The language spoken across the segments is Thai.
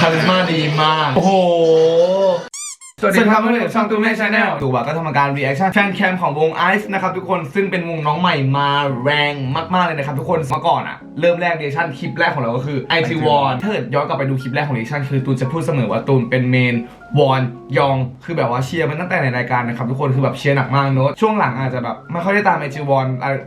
คาริสมาดีมาก โอ้โห สวัสดีครับเพื่อนๆช่องตูเม่ชาแนลดูว่าก็ทำการ reaction แฟนแคมของวง Ice นะครับทุกคนซึ่งเป็นวงน้องใหม่มาแรงมากๆเลยนะครับทุกคนเมื่อก่อนอะเริ่มแรก reaction คลิปแรกของเราก็คือ IT w a n ถ้าเกิดย้อนกลับไปดูคลิปแรกของ reaction คือตูนจะพูดเสมอว่าตูนเป็นเมนวอนยองคือแบบว่าเชียร์มันตั้งแต่ในรายการนะครับทุกคนคือแบบเชียร์หนักมากเนอะช่วงหลังอาจจะแบบไม่ค่อยได้ตาม IT w a n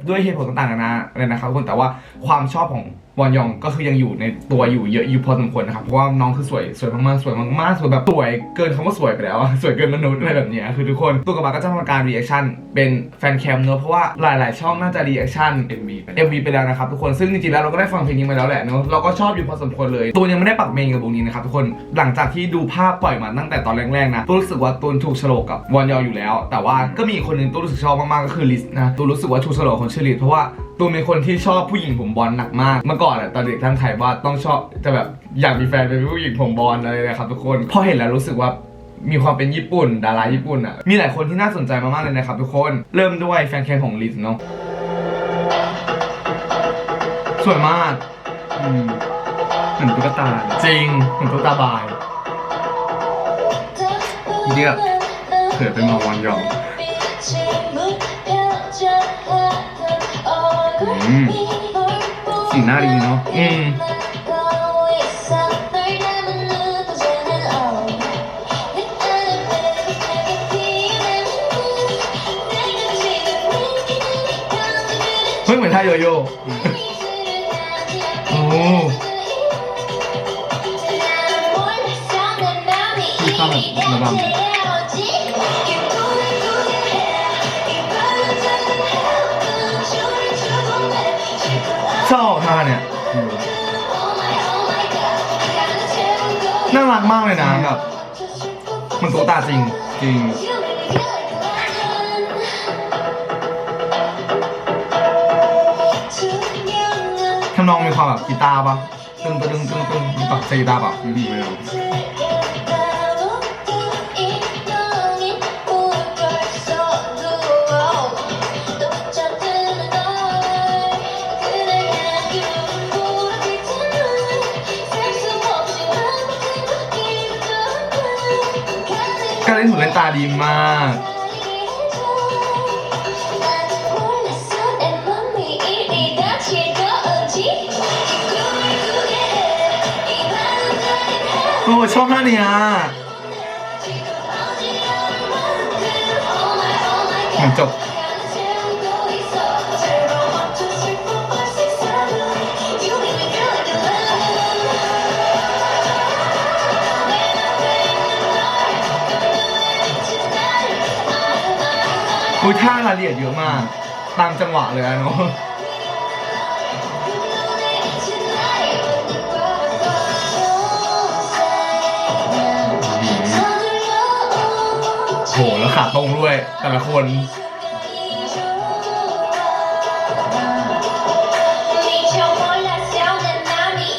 ด้วยเหตุผลต่างๆนานาเลยนะครับทุกคนแต่ว่าความชอบของ วอนยองก็คือยังอยู่ในตัวอยู่เยอะอยู่พอสมควรนะครับเพราะว่าน้องคือสวยสวยมากๆสวยมากๆสวยแบบสวยเกินคำว่าสวยไปแล้วสวยเกินมนุษย์อะไรแบบนี้คือทุกคนตัวกระบะก็จะทำการรีแอคชั่นเป็นแฟนแคมเนอะเพราะว่าหลาย ๆ ช่องน่าจะรีแอคชั่น MV ไป MV ไปแล้วนะครับทุกคนซึ่งจริง ๆ แล้วเราก็ได้ฟังเพลงนี้มาแล้วแหละเนอะเราก็ชอบอยู่พอสมควรเลยตูนยังไม่ได้ปักเมนกับวงนี้นะครับทุกคนหลังจากที่ดูภาพปล่อยมาตั้งแต่ตอนแรก ๆ นะตูนรู้สึกว่าตูนถูกโฉลกกับวอนยองอยู่แล้ว แต่ว่าก็มีคนนึงตูนรู้สึกชอบมากๆก็คือลิสนะตูนรู้สึกว่าถูกฉลกคนชื่อลิสเพราะว่าตูนเป็นคนที่ชอบผู้หญิงผมบอลหนักมาก เมื่อก่อนอะตอนเด็กท่านไทยว่าต้องชอบจะแบบอยากมีแฟนเป็นผู้หญิงผมบอลอะไรนะครับทุกคนพอเห็นแล้วรู้สึกว่ามีความเป็นญี่ปุ่น ดาราญี่ปุ่นอะมีหลายคนที่น่าสนใจมากๆเลยนะครับทุกคนเริ่มด้วยแฟนแคมของลิสเนาะสวยมากอืมเหมือนตุ๊กตาจริงเหมือนตุ๊กตาบายเรียกเผื่อไปมองวันยอง สีหน้าดีเนาะอืมเฮ้ยเหมือนท่าโยโย่โอ้ที่เข้าแบบระบำ ผ้าเนี่ยน่ารักมากเลยนะแบบมันตุ๊กตาจริงจริงทำนองมีความแบบกีตาร์ปะตึงตึงตึงตึงมีปะใช่กีตาร์ปะอืมไม่รู้ การเล่นหูเล่นตาดีมาก โอ้ชอบท่าเนี้ยเหมือนจบ อุ้ยท่ารายละเอียดเยอะมาก ตามจังหวะเลยอะเนาะโหแล้วขาตรงด้วย แต่ละคน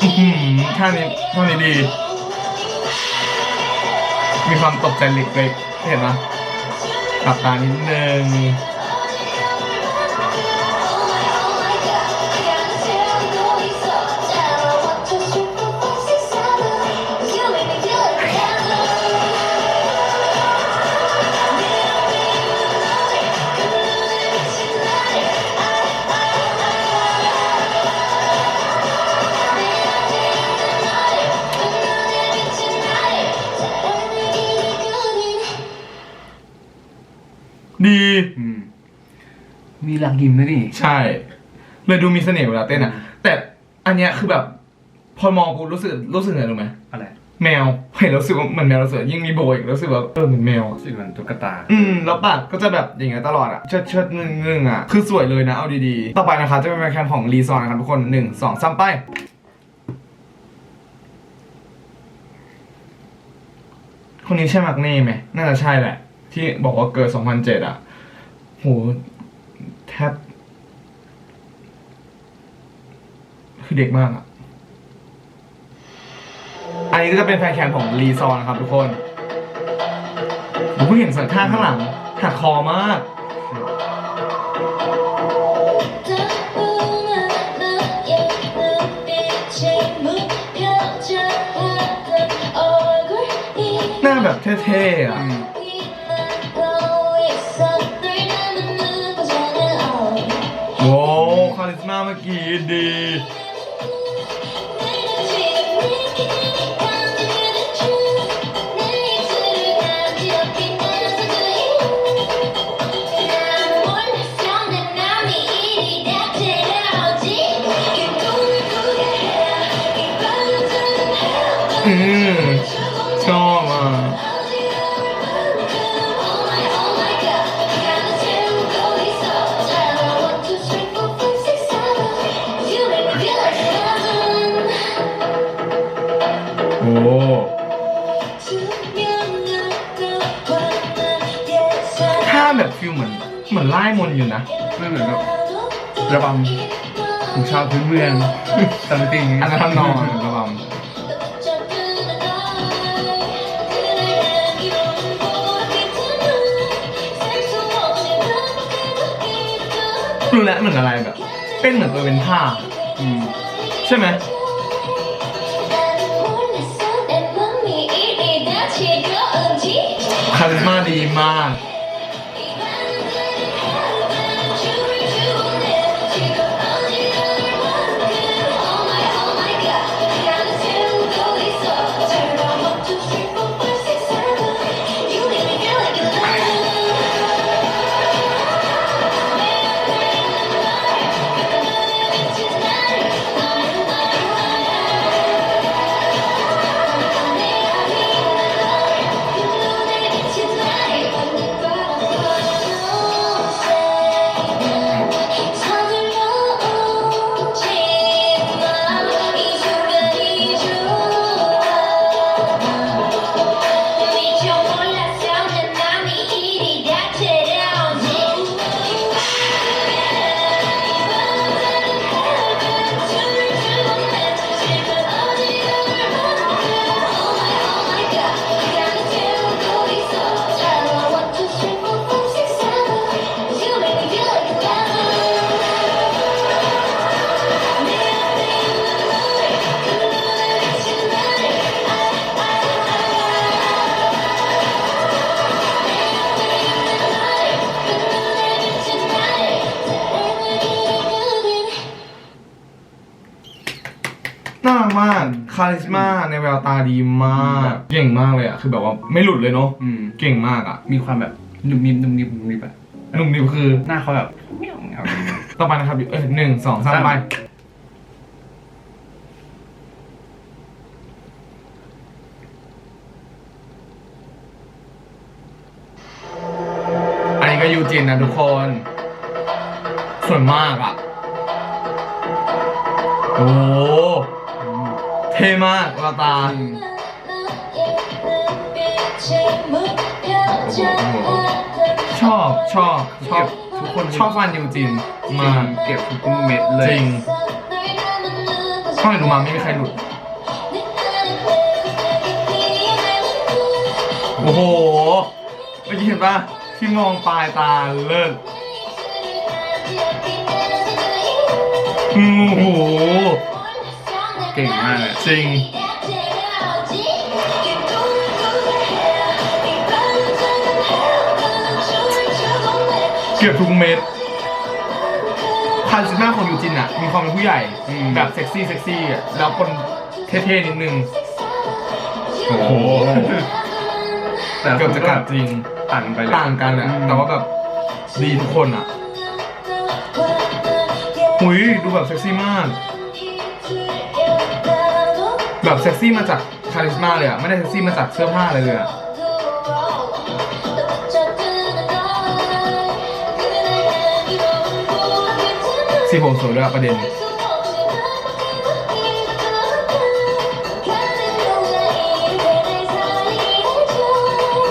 อื้อหือท่านี้ท่านี้ดี มีความตกใจเล็กๆเห็นไหม หลับตานิดนึง ดีอืมมีหลักยิ้มด้วยนี่ ใช่ เลยดูมีเสน่ห์เวลาเต้นอะ แต่อันเนี้ยคือแบบ พอมองกูรู้สึกรู้สึกไงรู้ไหมอะไรแมวเห็นแล้วรู้สึกว่าเหมือนแมวเราเสือยิ่งมีโบอีกรู้สึกแบบเออเหมือนแมวอะรู้สึกเหมือนตุ๊กตา อืมแล้วปากก็จะแบบอย่างเงี้ยตลอดอะเชิดเชิดงึ่งงึ่งอะคือสวยเลยนะเอาดีๆ ต่อไปนะครับจะเป็นแคมของรีซอนนะครับทุกคนหนึ่งสองสามไป คนนี้ใช่มักเน่ไหมน่าจะใช่แหละ ที่บอกว่าเกิด 2007 อะโหแทบ คือเด็กมากอะ อันนี้ก็จะเป็นแฟนแคมของรีซอนนะครับทุกคนผมเพิ่งเห็นสัญชาติข้างหลังหักคอมากเเท่ๆอะาริ อนไล่มนต์อยู่นะไม่เหมือนกับระบำของชาวพื้นเมืองตามจริงอันนั้นทำนองระบำรู้แล้วเหมือนอะไรแบบ เป็นเหมือนตัวเป็นผ้าอืมใช่ไหมคาริสมาดีมาการักมากคาริสมาในแววตาดีมาก เก่งมากเลยอะ คือแบบว่าไม่หลุดเลยเนาะอืมเก่งมากอะมีความแบบนุ่มนิ่มนุ่มนิ่มนุ่มนิ่มแบบหนุ่มนิวคือ หน้าเขาแบบเมี่ยวเงี้ยต่อไปนะครับเอ้ยหนึ่งสองสามสาม ไปอันนี้ก็ยูจินนะทุกคนสวยมากอะโอ้โห เท่มากวาตา ชอบชอบชอบทุกคนชอบฟันยูจินมามากเก็บทุกเม็ดเลยจริงช่องไหนดูมาไม่มีใครหลุด โอ้โหเมื่อกี้เห็นปะที่มองปลายตาเลิศโอ้โห เก่งมากเลยจริงเกือบทุกเม็ดคาริสมาของยูจินอะมีความเป็นผู้ใหญ่อืมแบบเซ็กซี่เซ็กซี่อะแล้วคนเท่ๆนิดนึง โอ้โหแต่เกือบจะกัดจริงต่างไปเลยต่างกันอะอืมแต่ว่าแบบดีทุกคนอะหุยดูแบบเซ็กซี่มาก แบบเซ็กซี่มาจากคาริสมาเลยอะไม่ได้เซ็กซี่มาจากเสื้อผ้าเลยเลยอะสีผมสวยด้วยประเด็น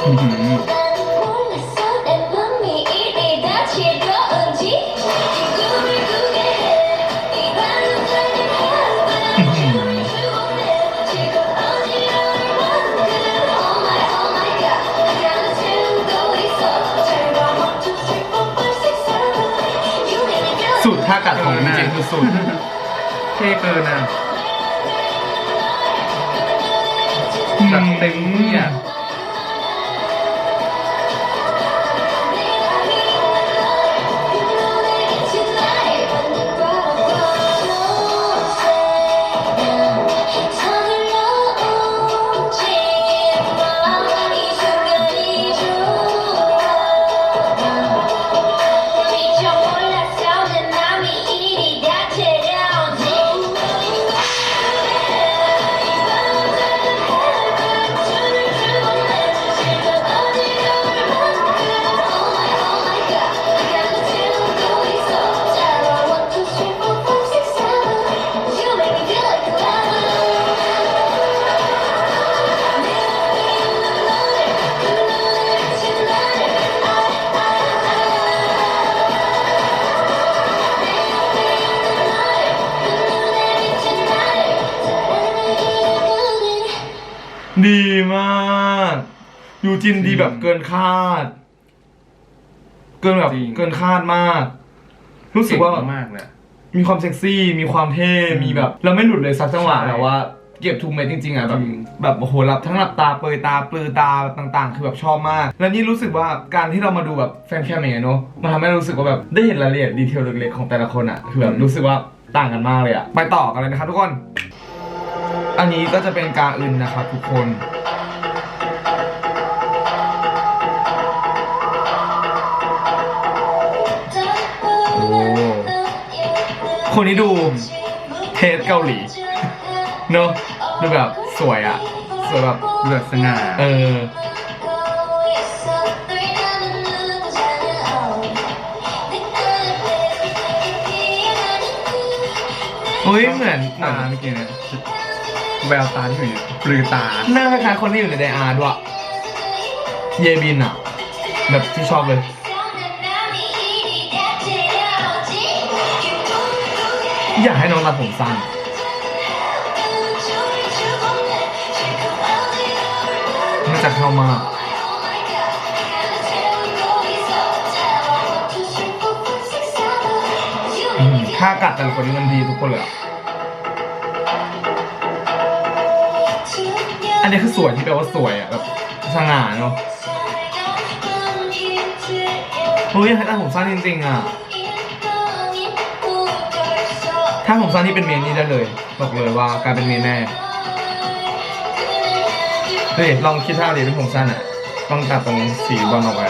อื้ ท่ากัดของจริงๆคือสุดเท่เกินอะอืมจัดเต็มเนี่ย ดีมากยูจินดีแบบเกินคาด เกินแบบจริง เกินคาดมาก รู้สึกว่าแบบเงมากเลยมีความเซ็กซี่ มีความเท่ อืมมีแบบเราไม่หลุดเลยสักจังหวะใช่แบบว่าเก็บทุกเม็ดจริงๆอะแบบจริง แบบโอ้โหหลับทั้งหลับตาเปยตาปลือตาต่าง ๆ คือแบบชอบมาก แล้วนี่รู้สึกว่าการที่เรามาดูแบบแฟนแคมอย่างเงี้ยเนอะมันทำให้เรารู้สึกว่าแบบได้เห็นรายละเอียดดีเทลเล็กๆของแต่ละคนอะคือแบบรู้สึกว่าต่างกันมากเลยอะไปต่อกันเลยนะครับทุกคน อันนี้ก็จะเป็นกาอึนนะครับทุกคนโอ้คนนี้ดูเทสเกาหลี เนอะดูแบบสวยอะสวยแบบเลือดสง่าเออเฮ้ยเหมือนเหมืตาอนเมื่อกี้เนี่ย แววตาที่อยู่เนี่ยปลือตาหน้าคล้ายๆคนที่อยู่ในไดอาร์ด้วยเยบินอะแบบที่ชอบเลย อยากให้น้องตัดผมสั้นน่าจะเข้ามากอืมถ้ากัดแต่ละคนนี้มันดีทุกคนเลยอะ อันนี้คือสวยที่แปลว่าสวยอะแบบสง่าเนาะเฮ้ยถ้ากให้ตัดผมสั้นจริงๆอะ ถ้าผมสั้นนี่เป็นเมนนี่ได้เลย บอกเลยว่ากลายเป็นเมนแน่เฮ้ยลองคิดท่าดิเป็นผมสั้นอะ ต้องตัดตรงสีบอลออกไป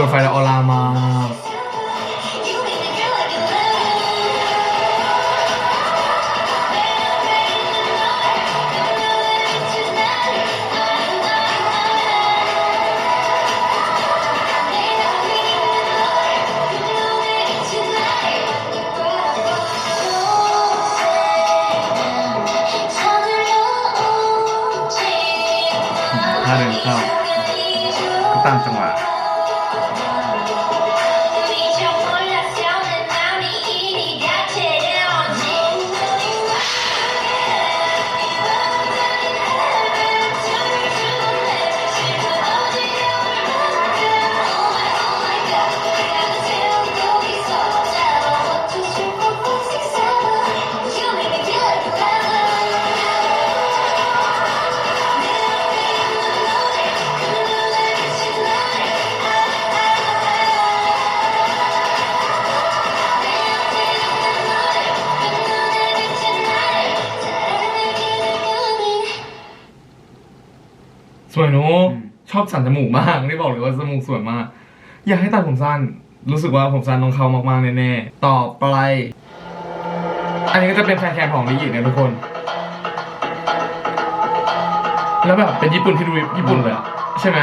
อะพอโดน สวยเนอะอืมชอบสันจมูกมากนี่บอกเลยว่าจมูกสวยมาก อยากให้ตัดผมสั้น รู้สึกว่าผมสั้นต้องเข้ามากๆแน่ๆต่อไป อันนี้ก็จะเป็นแฟนแคมของลิยินะทุกคน แล้วแบบเป็นญี่ปุ่นที่ดูญี่ปุ่นเลยอะใช่ไหม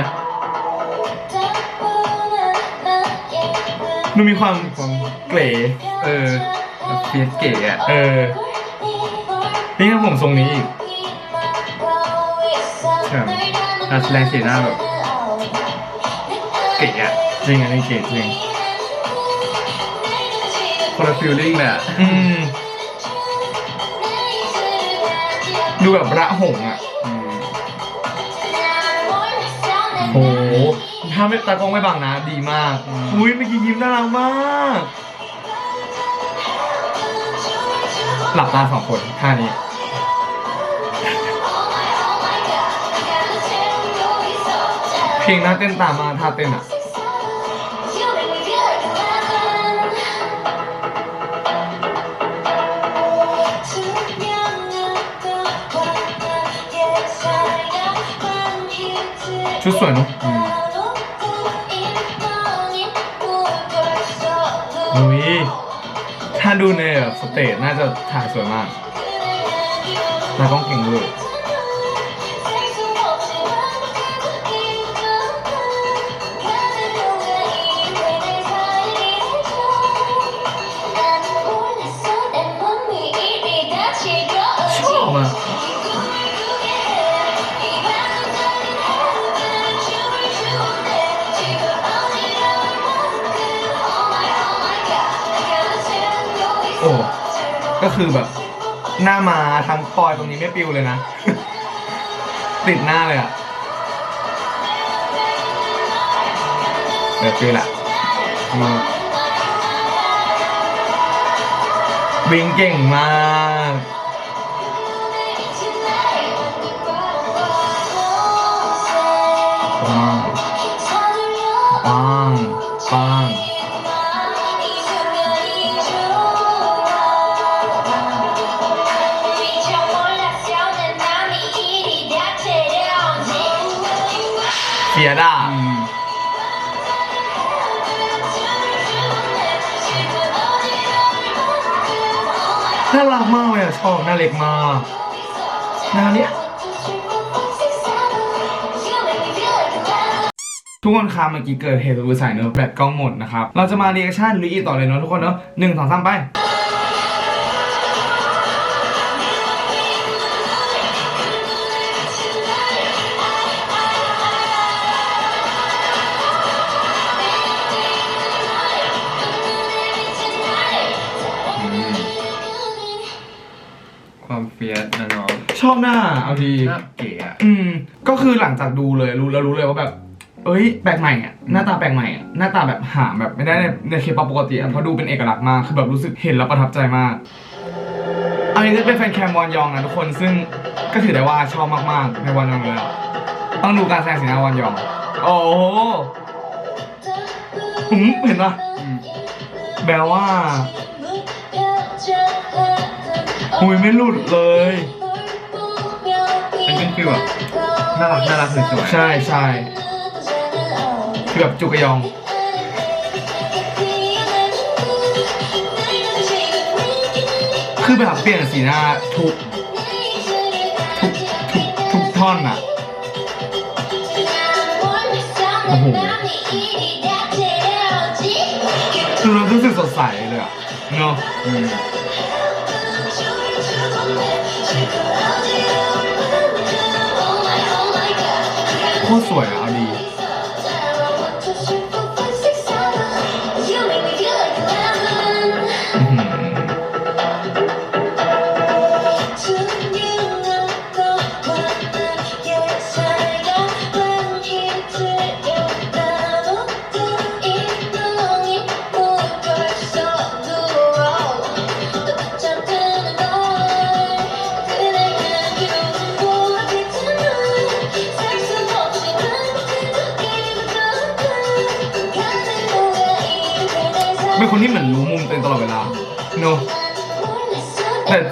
ดูมีความเก๋เออแบบเฟียสเก๋อะเออนี่ครับผมทรงนี้อีกแบบ การแสดงสีหน้าแบบเก๋อะจริงอันนี้เก๋จริงคนละฟิลลิ่งเลยอะอืมดูแบบระหงอะอืมโอ้โหถ้าไม่ตากล้องไม่บังนะดีมาก อุ้ยเมื่อกี้ยิ้มน่ารักมาก หลับตาสองคนท่านี้ เพลงน่าเต้นตามมากท่าเต้นอะชุดสวยเนอะอืมอุ้ยถ้าดูในแบบสเตจน่าจะถ่ายสวยมากตากล้องเก่งเลย โอ้ก็คือแบบ หน้ามาทั้งปอยตรงนี้ไม่ปิวเลยนะ ติดหน้าเลยอะเดี๋ยวปิวละมาวิ่งเก่งมากปังปังปัง เสียด่าน่ารักมากเลยอะชอบน้าเล็กมากนาเนี้ยทุกคนคะเมื่อกี้เกิดเหตุรุนแรงเนอะแบตกล้องหมดนะครับ เราจะมาเรีแอคชั่นรีอีต่อเลยเนอะทุกคนเนอะหนึ่งสองสามไป ความเฟียสนะเนาะชอบหน้าเอาดี หน้าเก๋อะอืม ก็คือหลังจากดูเลยรู้แล้วรู้เลยว่าแบบ เอ้ยแปลกใหม่อะหน้าตาแปลกใหม่อะหน้าตาแบบหาแบบไม่ได้ในในเคปปกติอะเพราะดูเป็นเอกลักษณ์มากคือแบบรู้สึกเห็นแล้วประทับใจมาก อันนี้จะเป็นแฟนแคมวอนยองนะทุกคนซึ่งก็ถือได้ว่าชอบมากๆในวอนยองเลยอะต้องดูการแสดงสีหน้าวอนยอง โอ้โหหืมเห็นปะอืมแปลว่า หุยไม่หลุดเลย เป็นเป็นฟิลแบบน่ารักน่ารักสวยๆใช่ใช่คือแบบจุกกะยอง คือแบบเปลี่ยนสีหน้าทุกทุกทุกทุกท่อนอะโอ้โหคือเรารู้สึกสดใสเลยอะเนาะ อืมโค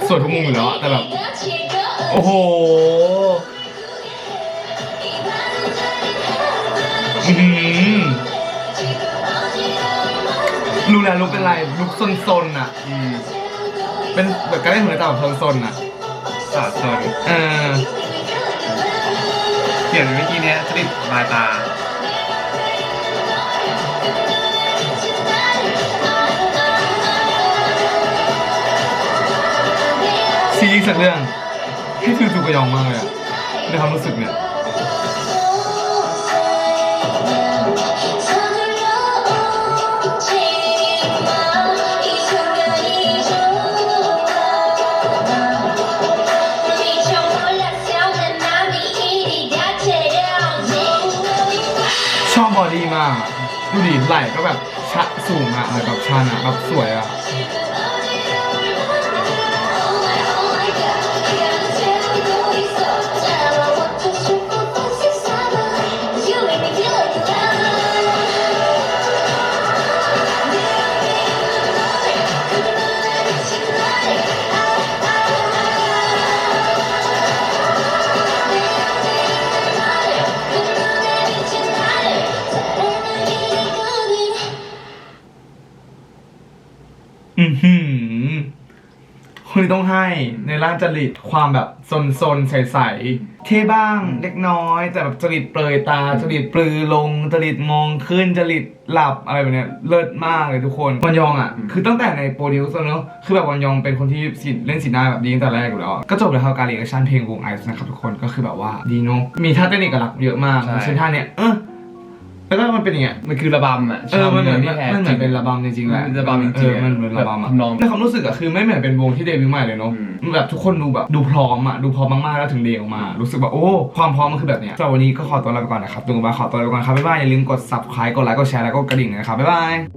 สวยทุกมุมอยู่แล้วอะแต่แบบ โอ้โหอื้อหือรู้แล้วลุกเป็นไรลุกซนๆอะอืมเป็นแบบการเล่นหัวใจแบบซนๆอะ สาดสนเออเขียนเมื่อกี้เนี้ยจริตลายตา ซีรีส์สักเรื่องให้ฟิลจูกระยองมากเลยอะในความรู้สึกเนี่ยชอบบอดี้มาก ดูดิไหล่ก็แบบชะสูงอะอะไรแบบชันอะแบบสวยอะ คนนี้ต้องให้ในร่างจริตความแบบซนๆใสๆเท่บ้างเล็กน้อย แต่แบบจริตเปลยตาจริตปลือลงจริตมองขึ้นจริตหลับอะไรแบบเนี้ยเลิศมากเลยทุกคนวันยองอะ คือตั้งแต่ในโปรดิวเซอร์เนอะคือแบบวันยองเป็นคนที่สีเล่นสีหน้าแบบดีตั้งแต่แรกอยู่แล้วอะก็จบเลยครับการเรียนชั่นเพลงวงไอซ์นะครับทุกคนก็คือแบบว่าดีเนอะมีท่าเต้นเอกลักษณ์เยอะมากใช่เช่นท่าเนี้ยเออ แล้วก็มันเป็นอย่างเงี้ยมันคือระบำอะเออมันเหมือนที่แท้มันเหมือนเป็นระบำจริงๆแหละมันระบำจริงๆเออมันเหมือนระบำอะแบบทำนองในความรู้สึกอะคือไม่เหมือนเป็นวงที่เดบิวต์ใหม่เลยเนาะอืมแบบทุกคนดูแบบดูพร้อมอะดูพร้อมมากๆแล้วถึงเดย์ออกมา รู้สึกแบบโอ้ความพร้อมมันคือแบบเนี้ยสำหรับวันนี้ก็ขอตัวลาไปก่อนนะครับตุงกับาขอตัวลาไปก่อนครับบ๊ายบายอย่าลืมกด subscribe กดไลค์กดแชร์แล้วก็กระดิ่งนะครับบ๊ายบาย